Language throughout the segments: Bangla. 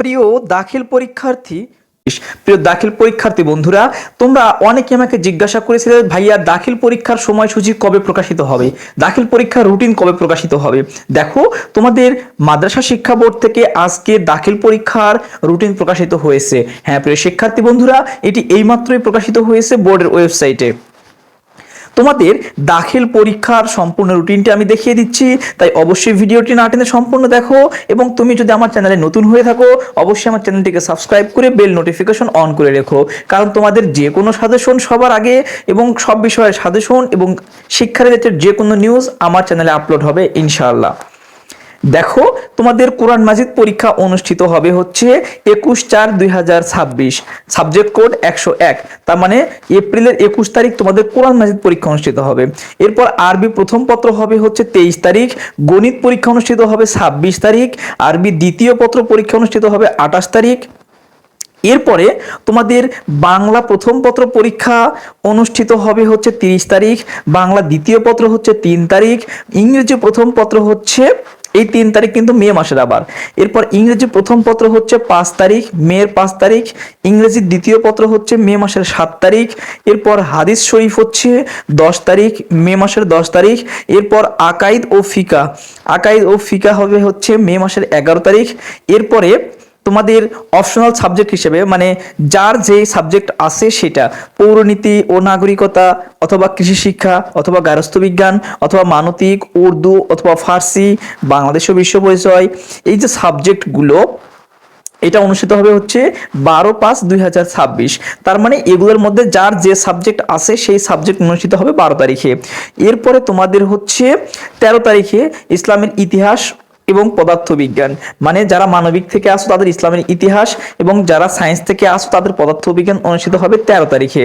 প্রিয় দাখিল পরীক্ষার্থী, প্রিয় দাখিল পরীক্ষার্থী বন্ধুরা, তোমরা অনেকে আমাকে জিজ্ঞাসা করেছিলে, ভাইয়া, দাখিল পরীক্ষার সময়সূচি কবে প্রকাশিত হবে? দাখিল পরীক্ষার রুটিন কবে প্রকাশিত হবে? দেখো, তোমাদের মাদ্রাসা শিক্ষা বোর্ড থেকে আজকে দাখিল পরীক্ষার রুটিন প্রকাশিত হয়েছে। হ্যাঁ প্রিয় শিক্ষার্থী বন্ধুরা, এটি এইমাত্রই প্রকাশিত হয়েছে বোর্ডের ওয়েবসাইটে। তোমাদের দাখিল পরীক্ষার সম্পূর্ণ রুটিনটি আমি দেখিয়ে দিচ্ছি, তাই অবশ্যই ভিডিওটি না টেনে সম্পূর্ণ দেখো এবং তুমি যদি আমার চ্যানেলে নতুন হয়ে থাকো, অবশ্যই আমার চ্যানেলটিকে সাবস্ক্রাইব করে বেল নোটিফিকেশন অন করে রেখো। কারণ তোমাদের যে কোনো সাজেশন সবার আগে এবং সব বিষয়ের সাজেশন এবং শিক্ষা রিলেটেড যে কোনো নিউজ আমার চ্যানেলে আপলোড হবে, ইনশাআল্লাহ। দেখো, তোমাদের কোরআন মাজিদ পরীক্ষা অনুষ্ঠিত হবে হচ্ছে একুশ চার দুই হাজার ছাব্বিশ সাবজেক্ট কোড একশো এক। তার মানে এপ্রিলের একুশ তারিখ তোমাদের কোরআন মাজিদ পরীক্ষা অনুষ্ঠিত হবে। এরপর আরবি প্রথম পত্র হবে হচ্ছে তেইশ তারিখ, গণিত পরীক্ষা অনুষ্ঠিত হবে ছাব্বিশ তারিখ, আরবি দ্বিতীয় পত্র পরীক্ষা অনুষ্ঠিত হবে আঠাশ তারিখ। এরপরে তোমাদের বাংলা প্রথম পত্র পরীক্ষা অনুষ্ঠিত হবে হচ্ছে তিরিশ তারিখ, বাংলা দ্বিতীয় পত্র হচ্ছে তিন তারিখ, ইংরেজি প্রথম পত্র হচ্ছে এই তিন তারিখ কিন্তু মে মাসের আবার। এরপর ইংরেজি প্রথম পত্র হচ্ছে পাঁচ তারিখ, মেয়ের পাঁচ তারিখ, ইংরেজি দ্বিতীয় পত্র হচ্ছে মে মাসের সাত তারিখ, এরপর হাদিস শরীফ হচ্ছে দশ তারিখ, মে মাসের দশ তারিখ, এরপর আকাইদ ও ফিকা। আকাইদ ও ফিকা হবে হচ্ছে মে মাসের এগারো তারিখ, এরপরে তোমাদের অপশনাল সাবজেক্ট হিসেবে মানে যার যে সাবজেক্ট আছে সেটা, পৌরনীতি ও নাগরিকতা, অথবা কৃষি শিক্ষা, অথবা গার্হস্থ্য বিজ্ঞান, অথবা মানতিক, উর্দু, অথবা ফার্সি বাংলাদেশ ও বিশ্ব পরিচয়, এই যে সাবজেক্টগুলো এটা অনুষ্ঠিত হবে হচ্ছে বারো পাঁচ দুই তার মানে এগুলোর মধ্যে যার যে সাবজেক্ট আছে সেই সাবজেক্ট অনুষ্ঠিত হবে বারো তারিখে। এরপরে তোমাদের হচ্ছে তেরো তারিখে ইসলামের ইতিহাস এবং পদার্থবিজ্ঞান। মানে যারা মানবিক থেকে আসো, তাদের ইসলামের ইতিহাস এবং যারা সায়েন্স থেকে আসো, তাদের পদার্থবিজ্ঞান অনুষ্ঠিত হবে তেরো তারিখে।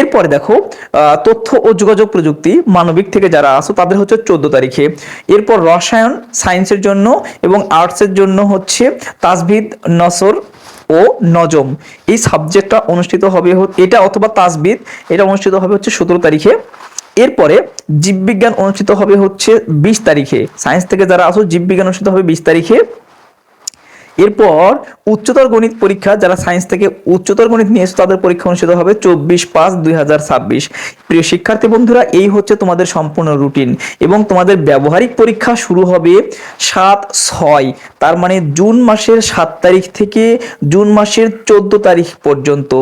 এরপরে দেখো তথ্য ও যোগাযোগ প্রযুক্তি, মানবিক থেকে যারা আসো, তাদের হচ্ছে চোদ্দ তারিখে। এরপর রসায়ন সায়েন্সের জন্য এবং আর্টসের জন্য হচ্ছে তাজভিদ নসর ও নজম। এই সাবজেক্টটা অনুষ্ঠিত হবে এটা অথবা তাজবিদ এটা অনুষ্ঠিত হবে হচ্ছে সতেরো তারিখে। এরপরে জীববিজ্ঞান অনুষ্ঠিত হবে হচ্ছে বিশ তারিখে। সায়েন্স থেকে যারা আসো, জীববিজ্ঞান অনুষ্ঠিত হবে বিশ তারিখে। এরপর উচ্চতর গণিত পরীক্ষা যারা সায়েন্স থেকে উচ্চতর গণিত নিয়ে এসো তাদের পরীক্ষা অনুষ্ঠিত হবে চব্বিশ পাঁচ দুই প্রিয় শিক্ষার্থী বন্ধুরা, এই হচ্ছে তোমাদের সম্পূর্ণ রুটিন এবং তোমাদের ব্যবহারিক পরীক্ষা শুরু হবে সাত ছয়, তার মানে জুন মাসের সাত তারিখ থেকে জুন মাসের চোদ্দ তারিখ পর্যন্ত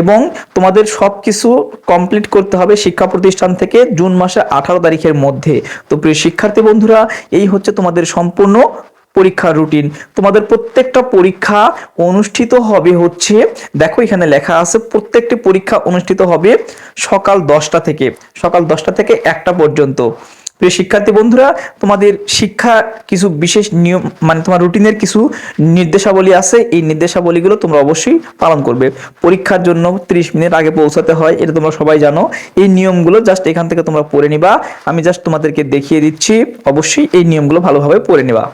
এবং তোমাদের সব কিছু কমপ্লিট করতে হবে শিক্ষা প্রতিষ্ঠান থেকে জুন মাসের আঠারো তারিখের মধ্যে। তো প্রিয় শিক্ষার্থী বন্ধুরা, এই হচ্ছে তোমাদের সম্পূর্ণ পরীক্ষার রুটিন তোমাদের প্রত্যেকটা পরীক্ষা অনুষ্ঠিত হবে হচ্ছে, দেখো এখানে লেখা আছে, প্রত্যেকটি পরীক্ষা অনুষ্ঠিত হবে সকাল দশটা থেকে, সকাল দশটা থেকে একটা পর্যন্ত। প্রিয় শিক্ষার্থী বন্ধুরা, তোমাদের শিক্ষা কিছু বিশেষ নিয়ম মানে তোমার রুটিনের কিছু নির্দেশাবলী আছে, এই নির্দেশাবলীগুলো তোমরা অবশ্যই পালন করবে। পরীক্ষার জন্য 30 মিনিট আগে পৌঁছাতে হয়, এটা তোমরা সবাই জানো। এই নিয়মগুলো জাস্ট এখান থেকে তোমরা পড়ে নিবা। আমি জাস্ট তোমাদেরকে দেখিয়ে দিচ্ছি, অবশ্যই এই নিয়মগুলো ভালোভাবে পড়ে নিবা।